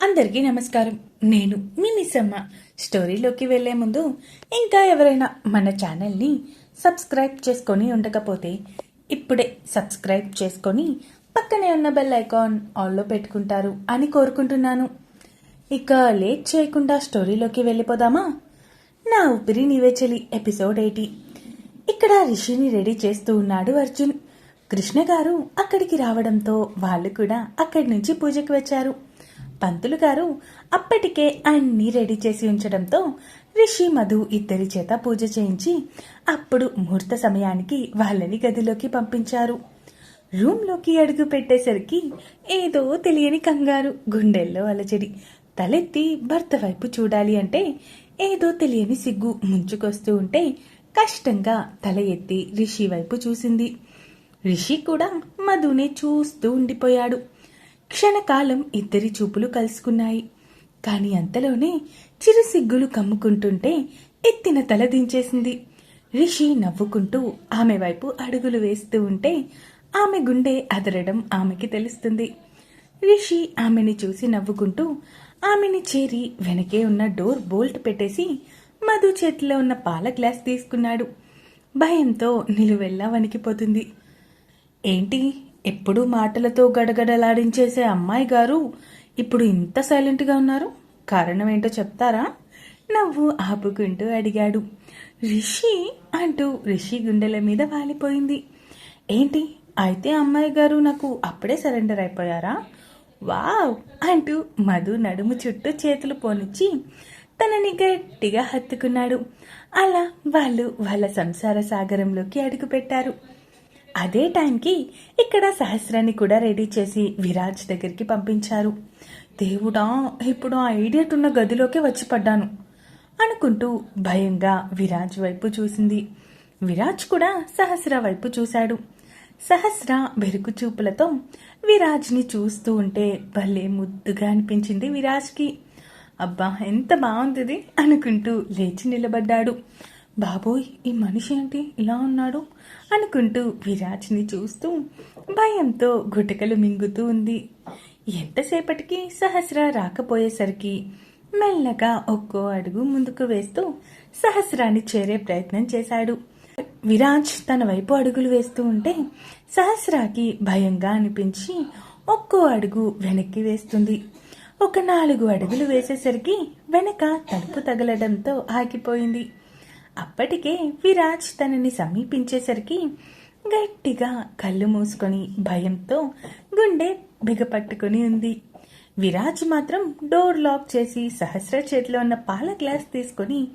అందరికీ నమస్కారం. నేను మీ మిస్సమ్మ. స్టోరీలోకి వెళ్ళే ముందు ఇంకా ఎవరైనా మన ఛానల్ని సబ్స్క్రైబ్ చేసుకొని ఉండకపోతే ఇప్పుడే సబ్స్క్రైబ్ చేసుకొని పక్కనే ఉన్న బెల్ ఐకాన్ ఆల్లో పెట్టుకుంటారు అని కోరుకుంటున్నాను. ఇక లేట్ చేయకుండా స్టోరీలోకి వెళ్ళిపోదామా? నా ఊపిరి నివేచలి ఎపిసోడ్ ఎయిటీ ఇక్కడ రిషిని రెడీ చేస్తూ ఉన్నాడు అర్జున్. కృష్ణ గారు అక్కడికి రావడంతో వాళ్ళు కూడా అక్కడి నుంచి పూజకి వచ్చారు. పంతులు గారు అప్పటికే అన్నీ రెడీ చేసి ఉంచడంతో రిషి మధు ఇద్దరి చేత పూజ చేయించి అప్పుడు ముహూర్త సమయానికి వాళ్ళని గదిలోకి పంపించారు. రూమ్లోకి అడుగు పెట్టేసరికి ఏదో తెలియని కంగారు గుండెల్లో అలచడి తలెత్తి భర్త వైపు చూడాలి అంటే ఏదో తెలియని సిగ్గు ముంచుకొస్తూ ఉంటే కష్టంగా తల ఎత్తి రిషి వైపు చూసింది. రిషి కూడా మధునే చూస్తూ ఉండిపోయాడు. క్షణకాలం ఇద్దరి చూపులు కలుసుకున్నాయి. కాని అంతలోనే చిరుసిగ్గులు కమ్ముకుంటుంటే ఎత్తిన తల దించేసింది. రిషి నవ్వుకుంటూ ఆమె వైపు అడుగులు వేస్తూ ఉంటే ఆమె గుండె అదరడం ఆమెకి తెలుస్తుంది. రిషి ఆమెని చూసి నవ్వుకుంటూ ఆమెని చేరి వెనకే ఉన్న డోర్ బోల్ట్ పెట్టేసి మధు చేతిలో ఉన్న పాల గ్లాస్ తీసుకున్నాడు. భయంతో నిలువెల్లా వణికిపోతుంది. ఏంటి? ఎప్పుడూ మాటలతో గడగడలాడించేసే అమ్మాయి గారు ఇప్పుడు ఇంత సైలెంట్గా ఉన్నారు. కారణం ఏంటో చెప్తారా? నవ్వు ఆపుకుంటూ అడిగాడు. రిషి అంటూ రిషి గుండెల మీద వాలిపోయింది. ఏంటి? అయితే అమ్మాయి గారు నాకు అప్పుడే సరెండర్ అయిపోయారా? వావ్! అంటూ మధు నడుము చుట్టూ చేతులు పోనిచ్చి తనని గట్టిగా హత్తుకున్నాడు. అలా వాళ్ళు వాళ్ళ సంసార సాగరంలోకి అడుగుపెట్టారు. అదే టైంకి ఇక్కడ సహస్రాన్ని కూడా రెడీ చేసి విరాజ్ దగ్గరికి పంపించారు. దేవుడా ఇప్పుడు ఆ ఐడియట్ ఉన్న గదిలోకి వచ్చి పడ్డాను అనుకుంటూ భయంగా విరాజ్ వైపు చూసింది. విరాజ్ కూడా సహస్ర వైపు చూశాడు. సహస్ర బెరుకు చూపులతో విరాజ్ని చూస్తూ ఉంటే భలే ముద్దుగా అనిపించింది విరాజ్కి. అబ్బా ఎంత బాగుంది అనుకుంటూ లేచి నిలబడ్డాడు. బాబోయ్ ఈ మనిషి ఏంటి? ఇలా ఉన్నాడు? అనుకుంటూ విరాజ్ని చూస్తూ భయంతో గుటకలు మింగుతూ ఉంది. ఎంతసేపటికి సహస్ర రాకపోయేసరికి మెల్లగా ఒక్కో అడుగు ముందుకు వేస్తూ సహస్రాన్ని చేరే ప్రయత్నం చేశాడు. విరాజ్ తన వైపు అడుగులు వేస్తూ ఉంటే సహస్రాకి భయంగా అనిపించి ఒక్కో అడుగు వెనక్కి వేస్తుంది. ఒక నాలుగు అడుగులు వేసేసరికి వెనక తలుపు తగలడంతో ఆగిపోయింది. అప్పటికే విరాజ్ తనని సమీపించేసరికి గట్టిగా కళ్ళు మూసుకొని భయంతో గుండె బిగపట్టుకుని ఉంది. విరాజ్ మాత్రం డోర్ లాక్ చేసి సహస్ర చేతిలో ఉన్న పాల గ్లాస్ తీసుకొని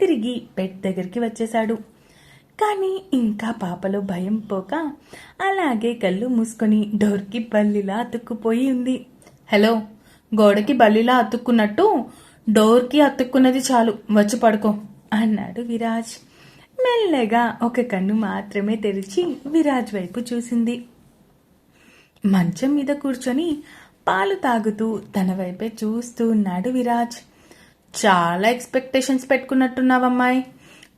తిరిగి బెడ్ దగ్గరికి వచ్చేశాడు. కానీ ఇంకా పాపలో భయం పోక అలాగే కళ్ళు మూసుకొని డోర్కి బల్లిలా అతుక్కుపోయి ఉంది. హలో గోడకి బల్లిలా అతుక్కున్నట్టు డోర్కి అతుక్కున్నది చాలు. వచ్చి పడుకో. అన్నాడు విరాజ్. మెల్లగా ఒక కన్ను మాత్రమే తెరిచి విరాజ్ వైపు చూసింది. మంచం మీద కూర్చొని పాలు తాగుతూ తన వైపే చూస్తూ ఉన్నాడు విరాజ్. చాలా ఎక్స్పెక్టేషన్స్ పెట్టుకున్నట్టున్నావమ్మాయి.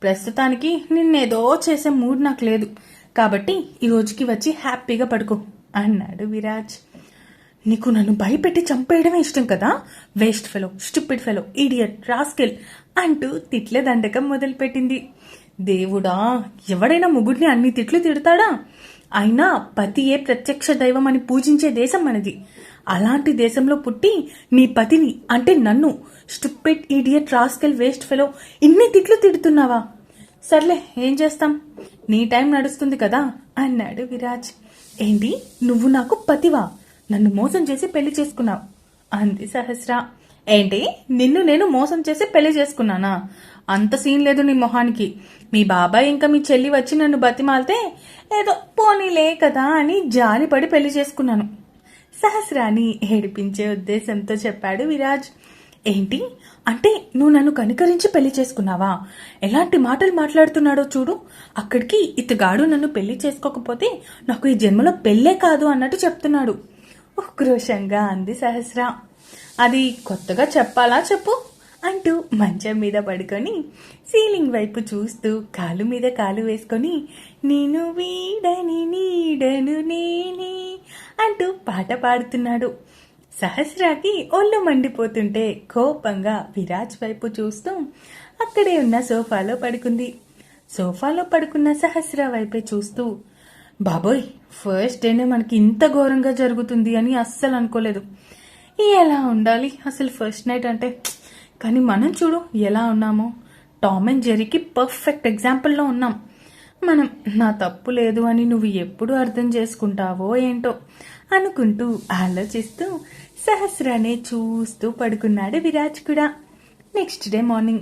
ప్రస్తుతానికి నిన్నేదో చేసే మూడ్ నాకు లేదు. కాబట్టి ఈ రోజుకి వచ్చి హ్యాపీగా పడుకో అన్నాడు విరాజ్. నీకు నన్ను భయపెట్టి చంపేయడమే ఇష్టం కదా? Waste fellow stupid fellow idiot rascal అంటూ తిట్ల దండకం మొదలుపెట్టింది. దేవుడా ఎవడైనా ముగుడిని అన్ని తిట్లు తిడతాడా? అయినా పతియే ప్రత్యక్ష దైవం అని పూజించే దేశం మనది. అలాంటి దేశంలో పుట్టి నీ పతిని అంటే నన్ను stupid idiot rascal waste fellow ఇన్ని తిట్లు తిడుతున్నావా? సర్లే ఏం చేస్తాం? నీ టైం నడుస్తుంది కదా? అన్నాడు విరాజ్. ఏంటి నువ్వు నాకు పతివా? నన్ను మోసం చేసి పెళ్ళి చేసుకున్నావు. అంది సహస్ర. ఏంటి? నిన్ను నేను మోసం చేసి పెళ్ళి చేసుకున్నానా? అంత సీన్ లేదు నీ మొహానికి. మీ బాబాయ్ ఇంకా మీ చెల్లి వచ్చి నన్ను బతిమాలితే ఏదో పోనీలే కదా అని జాలిపడి పెళ్ళి చేసుకున్నాను. సహస్రాని ఏడిపించే ఉద్దేశంతో చెప్పాడు విరాజ్. ఏంటి? అంటే నువ్వు నన్ను కనికరించి పెళ్ళి చేసుకున్నావా? ఎలాంటి మాటలు మాట్లాడుతున్నాడో చూడు. అక్కడికి ఇతగాడు నన్ను పెళ్ళి చేసుకోకపోతే నాకు ఈ జన్మలో పెళ్ళే కాదు అన్నట్టు చెప్తున్నాడు. ఉక్రోషంగా అంది సహస్ర. అది కొత్తగా చెప్పాలా చెప్పు? అంటూ మంచం మీద పడుకొని సీలింగ్ వైపు చూస్తూ కాలు మీద కాలు వేసుకొని నేను వీడని నీడను నేనే అంటూ పాట పాడుతున్నాడు. సహస్రాకి ఒళ్ళు మండిపోతుంటే కోపంగా విరాజ్ వైపు చూస్తూ అక్కడే ఉన్న సోఫాలో పడుకుంది. సోఫాలో పడుకున్న సహస్ర వైపే చూస్తూ బాబోయ్ ఫస్ట్ డేనే మనకి ఇంత ఘోరంగా జరుగుతుంది అని అస్సలు అనుకోలేదు. ఎలా ఉండాలి? అసలు ఫస్ట్ నైట్ అంటే కానీ మనం చూడు ఎలా ఉన్నామో. టామ్ అండ్ జెరీకి పర్ఫెక్ట్ ఎగ్జాంపుల్లో ఉన్నాం. మనం నా తప్పు లేదు అని నువ్వు ఎప్పుడు అర్థం చేసుకుంటావో ఏంటో అనుకుంటూ ఆలోచిస్తూ సహస్రానే చూస్తూ పడుకున్నాడు విరాజ్ కూడా. నెక్స్ట్ డే మార్నింగ్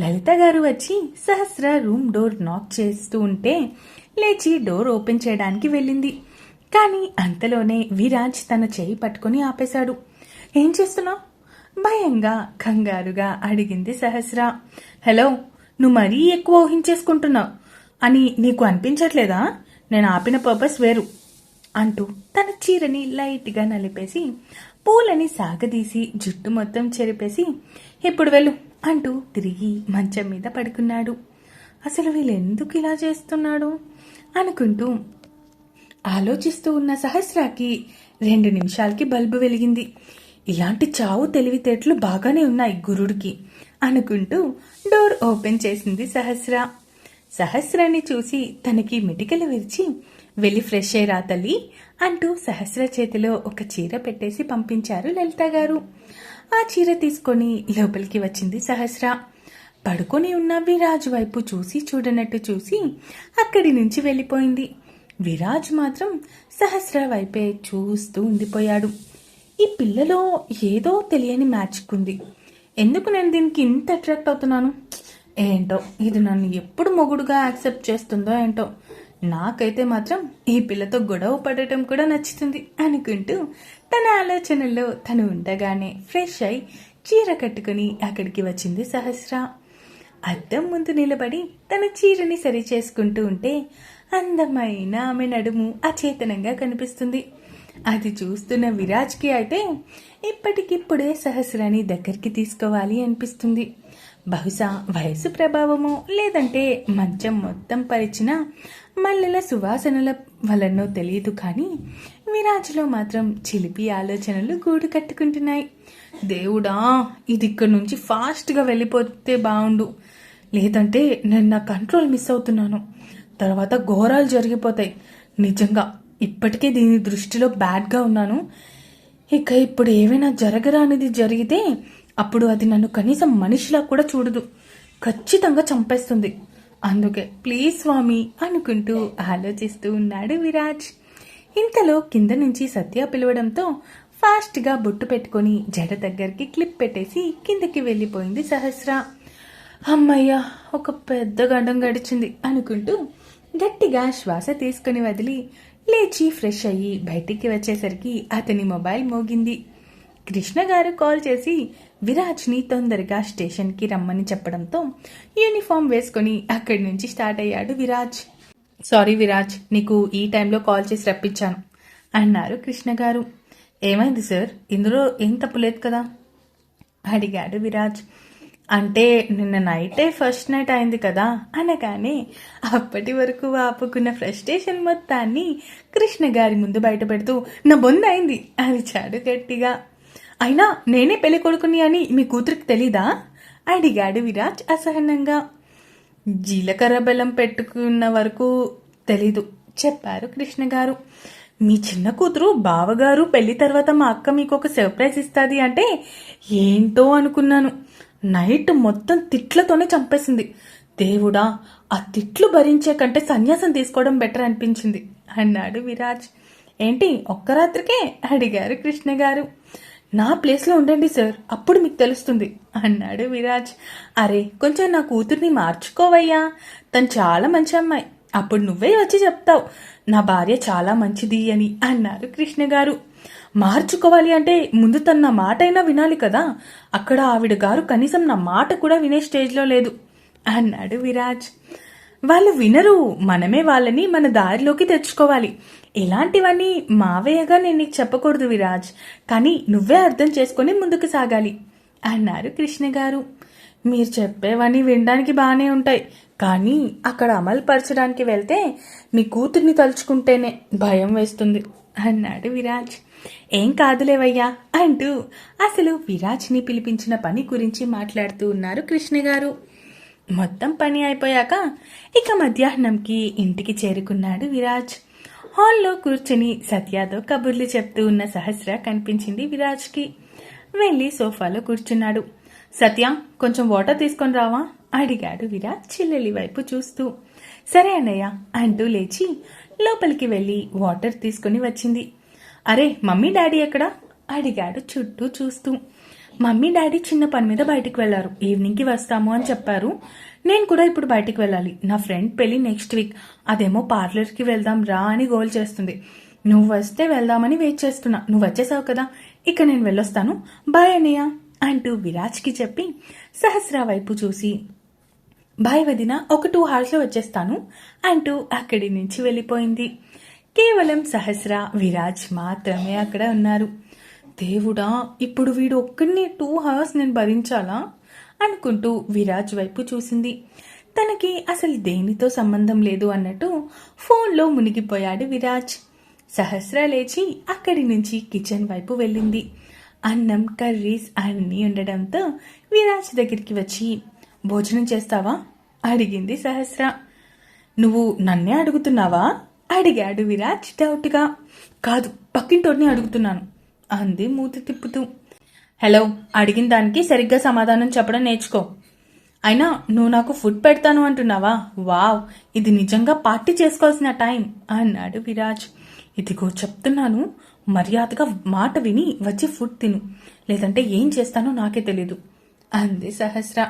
లలిత గారు వచ్చి సహస్ర రూమ్ డోర్ నాక్ చేస్తూ ఉంటే లేచి డోర్ ఓపెన్ చేయడానికి వెళ్ళింది. కానీ అంతలోనే విరాజ్ తన చేయి పట్టుకొని ఆపేశాడు. ఏం చేస్తున్నావు? భయంగా కంగారుగా అడిగింది సహస్ర. హలో నువ్వు మరీ ఎక్కువ ఊహించేసుకుంటున్నావు అని నీకు అనిపించట్లేదా? నేను ఆపిన పర్పస్ వేరు అంటూ తన చీరని లైట్గా నలిపేసి పూలని సాగదీసి జుట్టు మొత్తం చెరిపేసి ఇప్పుడు వెళ్ళు అంటూ తిరిగి మంచం మీద పడుకున్నాడు. అసలు వీళ్ళు ఎందుకు ఇలా చేస్తున్నాడు? అనుకుంటూ ఆలోచిస్తూ ఉన్న సహస్రాకి రెండు నిమిషాలకి బల్బు వెలిగింది. ఇలాంటి చావు తెలివితేటలు బాగానే ఉన్నాయి గురుడికి అనుకుంటూ డోర్ ఓపెన్ చేసింది సహస్ర. సహస్రాన్ని చూసి తనకి మిటికలు విరిచి వెళ్ళి ఫ్రెష్ అయ్యరా తల్లి అంటూ సహస్ర చేతిలో ఒక చీర పెట్టేసి పంపించారు లలిత గారు. ఆ చీర తీసుకొని లోపలికి వచ్చింది సహస్ర. పడుకొని ఉన్న విరాజ్ వైపు చూసి చూడనట్టు చూసి అక్కడి నుంచి వెళ్ళిపోయింది. విరాజ్ మాత్రం సహస్ర వైపే చూస్తూ ఉండిపోయాడు. ఈ పిల్లలో ఏదో తెలియని మ్యాచ్కుంది ఎందుకు నేను దీనికి ఇంత అట్రాక్ట్ అవుతున్నాను? ఏంటో ఇది నన్ను ఎప్పుడు మొగుడుగా యాక్సెప్ట్ చేస్తుందో ఏంటో. నాకైతే మాత్రం ఈ పిల్లతో గొడవ పడటం కూడా నచ్చుతుంది అనుకుంటూ తన ఆలోచనల్లో తను ఉండగానే ఫ్రెష్ అయి చీర కట్టుకుని అక్కడికి వచ్చింది సహస్ర. అద్దం ముందు నిలబడి తన చీరని సరి చేసుకుంటూ ఉంటే అందమైన ఆమె నడుము అచేతనంగా కనిపిస్తుంది. అది చూస్తున్న విరాజ్కి అయితే ఇప్పటికిప్పుడే సహస్రాన్ని దగ్గరికి తీసుకోవాలి అనిపిస్తుంది. బహుశా వయసు ప్రభావము లేదంటే మంచం మొత్తం పరిచిన మల్లెల సువాసనల వలనో తెలియదు కానీ విరాజ్లో మాత్రం చిలిపి ఆలోచనలు గూడు కట్టుకుంటున్నాయి. దేవుడా ఇది ఇక్కడి నుంచి ఫాస్ట్గా వెళ్ళిపోతే బాగుండు లేదంటే నేను నా కంట్రోల్ మిస్ అవుతున్నాను. తర్వాత ఘోరాలు జరిగిపోతాయి. నిజంగా ఇప్పటికే దీని దృష్టిలో బ్యాడ్గా ఉన్నాను. ఇక ఇప్పుడు ఏమైనా జరగరానిది జరిగితే అప్పుడు అది నన్ను కనీసం మనిషిలా కూడా చూడదు. ఖచ్చితంగా చంపేస్తుంది. అందుకే ప్లీజ్ స్వామి అనుకుంటూ ఆలోచిస్తూ ఉన్నాడు విరాజ్. ఇంతలో కింద నుంచి సత్య పిలవడంతో ఫాస్ట్గా బొట్టు పెట్టుకొని జడ దగ్గరికి క్లిప్ పెట్టేసి కిందకి వెళ్ళిపోయింది సహస్ర. అమ్మయ్య ఒక పెద్ద గండం గడిచింది అనుకుంటూ గట్టిగా శ్వాస తీసుకుని వదిలి లేచి ఫ్రెష్ అయ్యి బయటికి వచ్చేసరికి అతని మొబైల్ మోగింది. కృష్ణ గారు కాల్ చేసి విరాజ్ని తొందరగా స్టేషన్కి రమ్మని చెప్పడంతో యూనిఫామ్ వేసుకొని అక్కడి నుంచి స్టార్ట్ అయ్యాడు విరాజ్. సారీ విరాజ్ నీకు ఈ టైంలో కాల్ చేసి రప్పించాను అన్నారు కృష్ణ గారు. ఏమైంది సార్? ఇందులో ఏం తప్పు లేదు కదా? అడిగాడు విరాజ్. అంటే నిన్న నైటే ఫస్ట్ నైట్ అయింది కదా అనగానే అప్పటి వరకు ఆపుకున్న ఫ్రస్ట్రేషన్ మొత్తాన్ని కృష్ణ గారి ముందు బయట పెడుతూ నా బొంద అయింది అరిచాడు గట్టిగా. అయినా నేనే పెళ్ళి కొడుకుని అని మీ కూతురికి తెలీదా? అడిగాడు విరాజ్ అసహనంగా. జీలకర్ర బెల్లం పెట్టుకున్న వరకు తెలీదు చెప్పారు కృష్ణ గారు. మీ చిన్న కూతురు బావగారు పెళ్ళి తర్వాత మా అక్క మీకు ఒక సర్ప్రైజ్ ఇస్తుంది అంటే ఏంటో అనుకున్నాను. నైట్ మొత్తం తిట్లతోనే చంపేసింది. దేవుడా ఆ తిట్లు భరించే కంటే సన్యాసం తీసుకోవడం బెటర్ అనిపించింది. అన్నాడు విరాజ్. ఏంటి ఒక్క రాత్రికే? అడిగారు కృష్ణ గారు. నా ప్లేస్లో ఉండండి సార్. అప్పుడు మీకు తెలుస్తుంది అన్నాడు విరాజ్. అరే కొంచెం నా కూతుర్ని మార్చుకోవయ్యా. తను చాలా మంచి అమ్మాయి. అప్పుడు నువ్వే వచ్చి చెప్తావు. నా భార్య చాలా మంచిది అని అన్నారు కృష్ణ గారు. మార్చుకోవాలి అంటే ముందు తన నా మాట అయినా వినాలి కదా. అక్కడ ఆవిడ గారు కనీసం నా మాట కూడా వినే స్టేజ్లో లేదు. అన్నాడు విరాజ్. వాళ్ళు వినరు. మనమే వాళ్ళని మన దారిలోకి తెచ్చుకోవాలి. ఇలాంటివన్నీ మావయ్యగా నేను నీకు చెప్పకూడదు విరాజ్. కానీ నువ్వే అర్థం చేసుకుని ముందుకు సాగాలి. అన్నారు కృష్ణ గారు. మీరు చెప్పేవన్నీ వినడానికి బాగానే ఉంటాయి. కానీ అక్కడ అమలు పరచడానికి వెళ్తే మీ కూతుర్ని తలుచుకుంటేనే భయం వేస్తుంది. అన్నాడు విరాజ్. ఏం కాదులేవయ్యా అంటూ అసలు విరాజ్ని పిలిపించిన పని గురించి మాట్లాడుతూ ఉన్నారు కృష్ణ గారు. మొత్తం పని అయిపోయాక ఇక మధ్యాహ్నంకి ఇంటికి చేరుకున్నాడు విరాజ్. హాల్లో కూర్చుని సత్యాతో కబుర్లు చెప్తూ ఉన్న సహస్ర కనిపించింది విరాజ్కి. వెళ్ళి సోఫాలో కూర్చున్నాడు. సత్య కొంచెం వాటర్ తీసుకొని రావా? అడిగాడు విరాట్ చెల్లెలి వైపు చూస్తూ. సరే అన్నయ్య అంటూ లేచి లోపలికి వెళ్ళి వాటర్ తీసుకుని వచ్చింది. అరే మమ్మీ డాడీ ఎక్కడ? అడిగాడు చుట్టూ చూస్తూ. మమ్మీ డాడీ చిన్న పని మీద బయటికి వెళ్ళారు. ఈవినింగ్కి వస్తాము అని చెప్పారు. నేను కూడా ఇప్పుడు బయటికి వెళ్ళాలి. నా ఫ్రెండ్ పెళ్ళి నెక్స్ట్ వీక్. అదేమో పార్లర్కి వెళ్దాం రా అని గోల్ చేస్తుంది. నువ్వు వస్తే వెళ్దామని వెయిట్ చేస్తున్నా. నువ్వు వచ్చేసావు కదా. ఇక నేను వెళ్ళొస్తాను. బాయ్ అన్నయ్య. అంటూ విరాజ్కి చెప్పి సహస్ర వైపు చూసి బాయ్ వదిన ఒక టూ అవర్స్లో వచ్చేస్తాను అంటూ అక్కడి నుంచి వెళ్ళిపోయింది. కేవలం సహస్ర విరాజ్ మాత్రమే అక్కడ ఉన్నారు. దేవుడా ఇప్పుడు వీడు ఒక్కడిని టూ అవర్స్ నేను భరించాలా? అనుకుంటూ విరాజ్ వైపు చూసింది. తనకి అసలు దేనితో సంబంధం లేదు అన్నట్టు ఫోన్లో మునిగిపోయాడు విరాజ్. సహస్ర లేచి అక్కడి నుంచి కిచెన్ వైపు వెళ్ళింది. అన్నం కర్రీస్ అన్నీ ఉండడంతో విరాజ్ దగ్గరికి వచ్చి భోజనం చేస్తావా? అడిగింది సహస్ర. నువ్వు నన్నే అడుగుతున్నావా? అడిగాడు విరాజ్ డౌట్గా. కాదు పక్కింటోడిని అడుగుతున్నాను అంది మూత తిప్పుతూ. హలో అడిగిన దానికి సరిగ్గా సమాధానం చెప్పడం నేర్చుకో. అయినా నువ్వు నాకు ఫుడ్ పెడతాను అంటున్నావా? వావ్ ఇది నిజంగా పార్టీ చేసుకోవాల్సిన టైం అన్నాడు విరాజ్. ఇదిగో చెప్తున్నాను మర్యాదగా మాట విని వచ్చి ఫుడ్ తిను. లేదంటే ఏం చేస్తానో నాకే తెలీదు. అంది సహస్ర.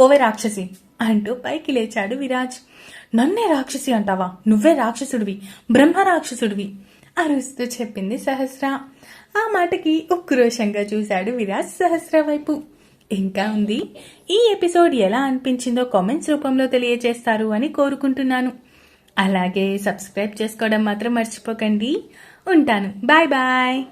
పోవే రాక్షసి అంటూ పైకి లేచాడు విరాజ్. నన్నే రాక్షసి అంటావా? నువ్వే రాక్షసుడివి. బ్రహ్మ రాక్షసుడివి అరుస్తూ చెప్పింది సహస్ర. ఆ మాటకి ఉక్రోషంగా చూశాడు విరాజ్ సహస్ర వైపు. ఇంకా ఉంది. ఈ ఎపిసోడ్ ఎలా అనిపించిందో కామెంట్స్ రూపంలో తెలియజేస్తారు అని కోరుకుంటున్నాను. అలాగే సబ్స్క్రైబ్ చేసుకోవడం మాత్రం మర్చిపోకండి. ఉంటాను. Bye bye.